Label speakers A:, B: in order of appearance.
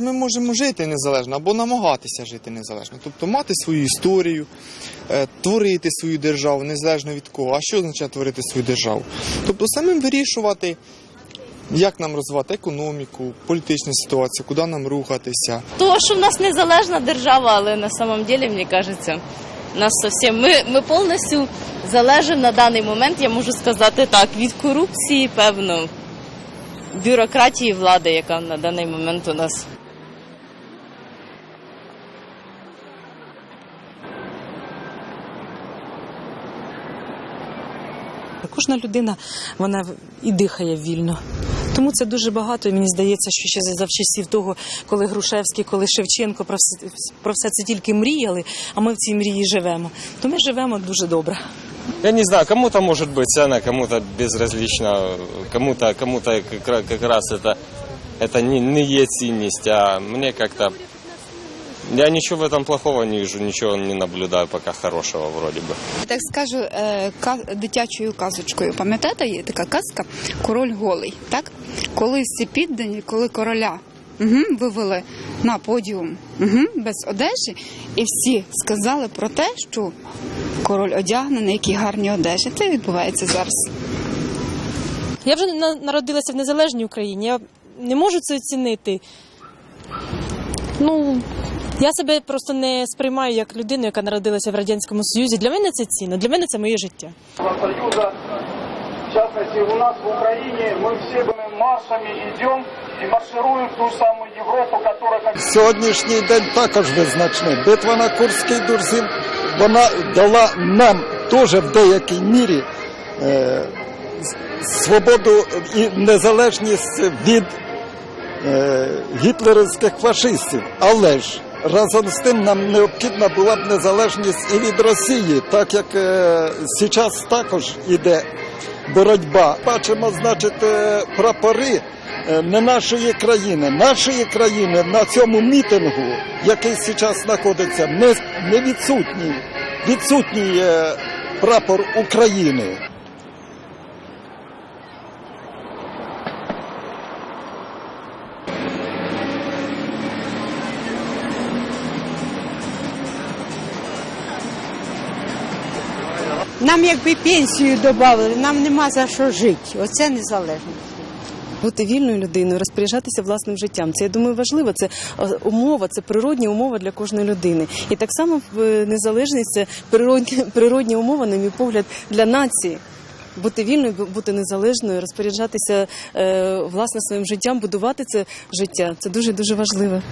A: ми можемо жити незалежно або намагатися жити незалежно. Тобто мати свою історію, е, творити свою державу незалежно від кого. А що означає творити свою державу? Тобто самим вирішувати, як нам розвивати економіку, політичну ситуацію, куди нам рухатися.
B: То, що в нас незалежна держава, але на самом деле, мені кажеться, нас совсем ми, ми повністю залежимо на даний момент, я можу сказати так, від корупції, певно, бюрократії влади, яка на даний момент у нас.
C: Кожна людина вона і дихає вільно. Тому це дуже багато. І мені здається, що ще за часів того, коли Грушевський, коли Шевченко про все, про все це тільки мріяли, а ми в цій мрії живемо. То ми живемо дуже добре.
D: Я не знаю, кому-то может быть ценно, кому-то безразлично, кому-то кому-то как, ра- как раз это, это не, не есть ценность, а мне как-то... я ничего в этом плохого не вижу, ничего не наблюдаю пока хорошего вроде бы.
E: Так скажу е, ка- дитячою казочкою. Пам'ятаєте, є така казка Король голий. Так? Коли всі піддані, коли короля угу, вивели на подіум угу, без одежі, і всі сказали про те, що король одягнений, які гарні одежі. Це відбувається зараз.
F: Я вже на- народилася в незалежній Україні. Я не можу це оцінити. Ну, я себе просто не сприймаю як людину, яка народилася в Радянському Союзі. Для мене це цінно, для мене це моє життя.
G: Союза, в частности у нас в Украине, мы всеми маршами идем и маршируем в ту самую Европу, которая как
H: Сьогоднішній день також визначний. Битва на Курській дурзі вона дала нам теж в деякій мірі е, свободу і незалежність від е, гітлерівських фашистів. Але ж разом з тим нам необхідна була б незалежність і від Росії, так як е, також іде боротьба. Бачимо, значить, е, прапори е, не нашої країни. Нашої країни на цьому мітингу, який зараз знаходиться, не, не відсутній. Відсутній е, прапор України.
I: Нам якби пенсію додали, нам нема за що жити. Оце незалежно.
C: Бути вільною людиною, розпоряджатися власним життям. Це я думаю важливо. Це е, умова, це природня умова для кожної людини. І так само е, незалежність це природня, природня умова, на мій погляд, для нації. Бути вільною, бути незалежною, розпоряджатися е, власне своїм життям, будувати це життя. Це дуже дуже важливо.